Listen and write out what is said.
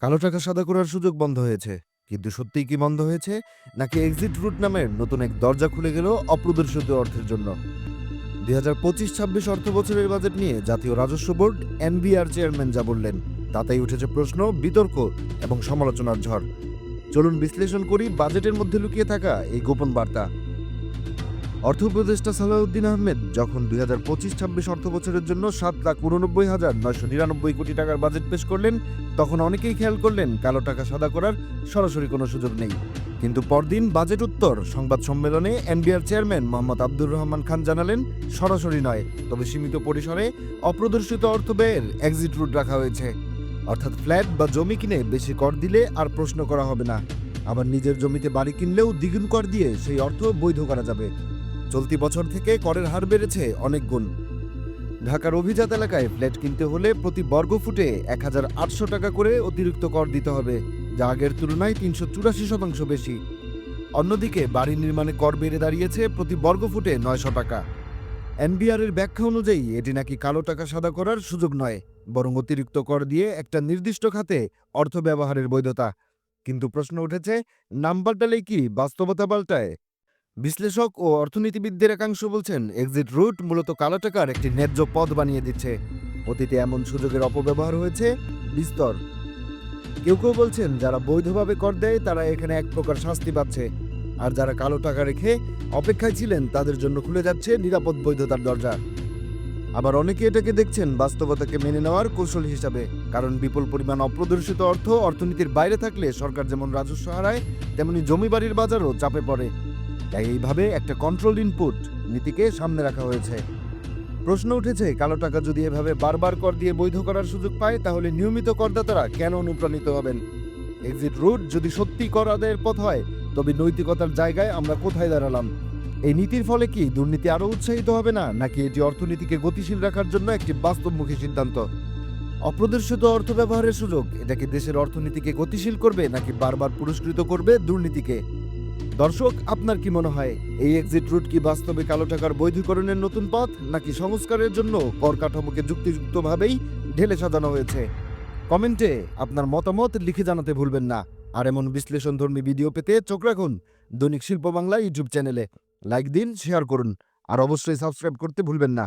কালো টাকা সাদা করার সুযোগ বন্ধ হয়েছে। কিন্তু সত্যিই কি বন্ধ হয়েছে? নাকি এক্সিট রুট নামের নতুন এক দরজা খুলে গেল অপ্রদর্শিত অর্থের জন্য? দুই হাজার পঁচিশ ছাব্বিশ অর্থ বছরের বাজেট নিয়ে জাতীয় রাজস্ব বোর্ড এনবিআর চেয়ারম্যান যা বললেন, তাতেই উঠেছে প্রশ্ন, বিতর্ক এবং সমালোচনার ঝড়। চলুন বিশ্লেষণ করি বাজেটের মধ্যে লুকিয়ে থাকা এই গোপন বার্তা। অর্থ উপদেষ্টা সালাউদ্দিন আহমেদ, যখন দুই হাজার পঁচিশ ছাব্বিশ অর্থ বছরের জন্য সাত লাখ উননব্বই হাজার নয়শো নিরানব্বই কোটি টাকার বাজেট পেশ করলেন, তখন অনেকেই খেয়াল করলেন কালো টাকা সাদা করার সরাসরি কোনো সুযোগ নেই। কিন্তু পরদিন বাজেট উত্তর, সংবাদ সম্মেলনে এনবিআর চেয়ারম্যান মোহাম্মদ আব্দুর রহমান খান জানালেন, সরাসরি নয়, তবে সীমিত পরিসরে অপ্রদর্শিত অর্থ ব্যয়ের এক্সিট রুট রাখা হয়েছে। অর্থাৎ ফ্ল্যাট বা জমি কিনে বেশি কর দিলে আর প্রশ্ন করা হবে না। আবার নিজের জমিতে বাড়ি কিনলেও দ্বিগুণ কর দিয়ে সেই অর্থ বৈধ করা যাবে। চলতি বছর থেকে করের হার বেড়েছে অনেক গুণ। ঢাকার অভিজাত এলাকায় ফ্ল্যাট কিনতে হলে প্রতি বর্গ ফুটে এক হাজার আটশো টাকা করে অতিরিক্ত কর দিতে হবে, যা আগের তুলনায় তিনশো চুরাশি শতাংশ বেশি। অন্যদিকে বাড়ি নির্মাণে কর বেড়ে দাঁড়িয়েছে প্রতি বর্গ ফুটে নয়শো টাকা। এনবিআর এর ব্যাখ্যা অনুযায়ী, এটি নাকি কালো টাকা সাদা করার সুযোগ নয়, বরং অতিরিক্ত কর দিয়ে একটা নির্দিষ্ট খাতে অর্থ ব্যবহারের বৈধতা। কিন্তু প্রশ্ন উঠেছে নাম পাল্টালেই কি বাস্তবতা পাল্টায়? বিশ্লেষক ও অর্থনীতিবিদদের একাংশ বলছেন এক্সিট রুট মূলত কালো টাকার একটি ন্যায্য পথ বানিয়ে দিচ্ছে। অতীতে এমন সুযোগের অপব্যবহার হয়েছে, বিস্তর। কেউ কেউ বলছেন, যারা বৈধভাবে কর দেয়, তারা এখানে এক প্রকার শাস্তি পাচ্ছে। আর যারা কালো টাকা রেখে অপেক্ষায় ছিলেন, তাদের জন্য খুলে যাচ্ছে নিরাপদ বৈধতার দরজা। আবার অনেকে এটাকে দেখছেন, বাস্তবতাকে মেনে নেওয়ার কৌশল হিসাবে। কারণ বিপুল পরিমাণ অপ্রদর্শিত অর্থ অর্থনীতির বাইরে থাকলে সরকার যেমন রাজস্ব হারায়, তেমনি জমি বাড়ির বাজারও চাপে পড়ে। তাই এইভাবে একটা কন্ট্রোল ইনপুট নীতিকে সামনে রাখা হয়েছে। প্রশ্ন উঠেছে, কালো টাকা যদি এভাবে বারবার কর দিয়ে বৈধ করার সুযোগ পায়, তাহলে নিয়মিত করদাতারা কেন অনুপ্রাণিত হবেন? এক্সিট রুট যদি সত্যি কর আদায়ের পথ হয়, তবে নৈতিকতার জায়গায় আমরা কোথায় দাঁড়ালাম? এই নীতির ফলে কি দুর্নীতি আরও উৎসাহিত হবে না, নাকি এটি অর্থনীতিকে গতিশীল রাখার জন্য একটি বাস্তবমুখী সিদ্ধান্ত? অপ্রদর্শিত অর্থ ব্যবহারের সুযোগ, এটা কি দেশের অর্থনীতিকে গতিশীল করবে, নাকি বারবার পুরস্কৃত করবে দুর্নীতিকে? দর্শক, আপনার কি মনে হয় এই এক্সিট রুট কি বাস্তবে কালো টাকার বৈধীকরণের নতুন পথ, নাকি সংস্কারের জন্য কর কাঠামোকে যুক্তিযুক্তভাবেই ঢেলে সাজানো হয়েছে? কমেন্টে আপনার মতামত লিখে জানাতে ভুলবেন না। আর এমন বিশ্লেষণধর্মী ভিডিও পেতে চোখ রাখুন দৈনিক শিল্প বাংলা ইউটিউব চ্যানেলে। লাইক দিন, শেয়ার করুন। আর অবশ্যই সাবস্ক্রাইব করতে ভুলবেন না।